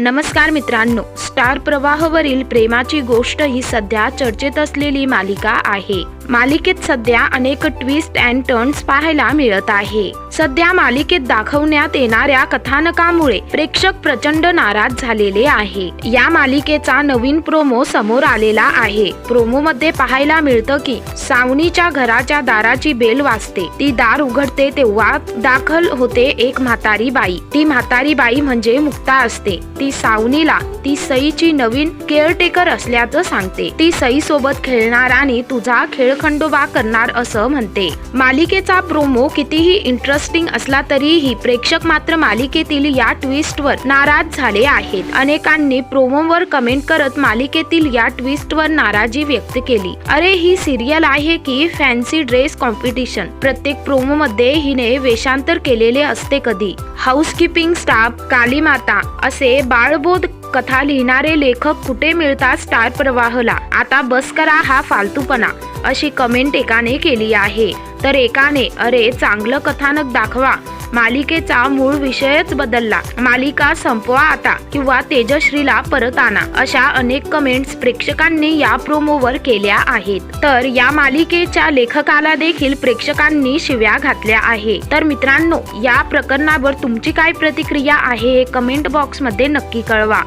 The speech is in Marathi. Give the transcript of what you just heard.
नमस्कार मित्रांनो. स्टार प्रवाहवरील प्रेमाची गोष्ट ही सध्या चर्चेत असलेली मालिका आहे. मालिकेत सध्या अनेक ट्विस्ट अँड टर्न्स पाहायला मिळत आहे. सध्या मालिकेत दाखवण्यात येणाऱ्या कथानकामुळे प्रेक्षक प्रचंड नाराज झालेले आहे. या मालिकेचा नवीन प्रोमो समोर आलेला आहे. प्रोमो मध्ये पाहायला मिळतं की सावनीच्या घराच्या दाराची बेल वाजते. ती दार उघडते तेव्हा दाखल होते एक म्हातारी बाई. ती म्हातारी बाई म्हणजे मुक्ता असते. ती सावनीला ती सईची नवीन केअरटेकर असल्याचं सांगते. ती सई सोबत खेळणार आणि तुझा खेळखंडोबा करणार असं म्हणते. मालिकेचा प्रोमो कितीही इंटरेस्टिंग असला तरीही प्रेक्षक मात्र मालिकेतील या ट्विस्टवर नाराज झाले आहेत. अनेकांनी प्रोमोवर कमेंट करत मालिकेतील या ट्विस्टवर नाराजी व्यक्त केली. अरे ही सिरियल आहे की फॅन्सी ड्रेस कॉम्पिटिशन प्रत्येक प्रोमो मध्ये हिने वेषांतर केलेले असते कधी. हाऊसकीपिंग स्टाफ कालीमाता असे बाळबोध कथा लिहिणार लेखक कुठे मिळतात स्टार प्रवाहला? आता बस करा हा फालतूपणा अशी कमेंट एकाने केली आहे. तर एकाने अरे चांगलं कथानक दाखवा. मालिकेचा मूळ विषयच बदलला. मालिका संपवा आता किंवा तेजश्रीला परत आणा. अशा अनेक कमेंट्स प्रेक्षकांनी या प्रोमोवर केल्या आहेत. तर या मालिकेच्या लेखकाला देखील प्रेक्षकांनी शिव्या घातल्या आहे. तर मित्रांनो या प्रकरणावर तुमची काय प्रतिक्रिया आहे हे कमेंट बॉक्समध्ये नक्की कळवा.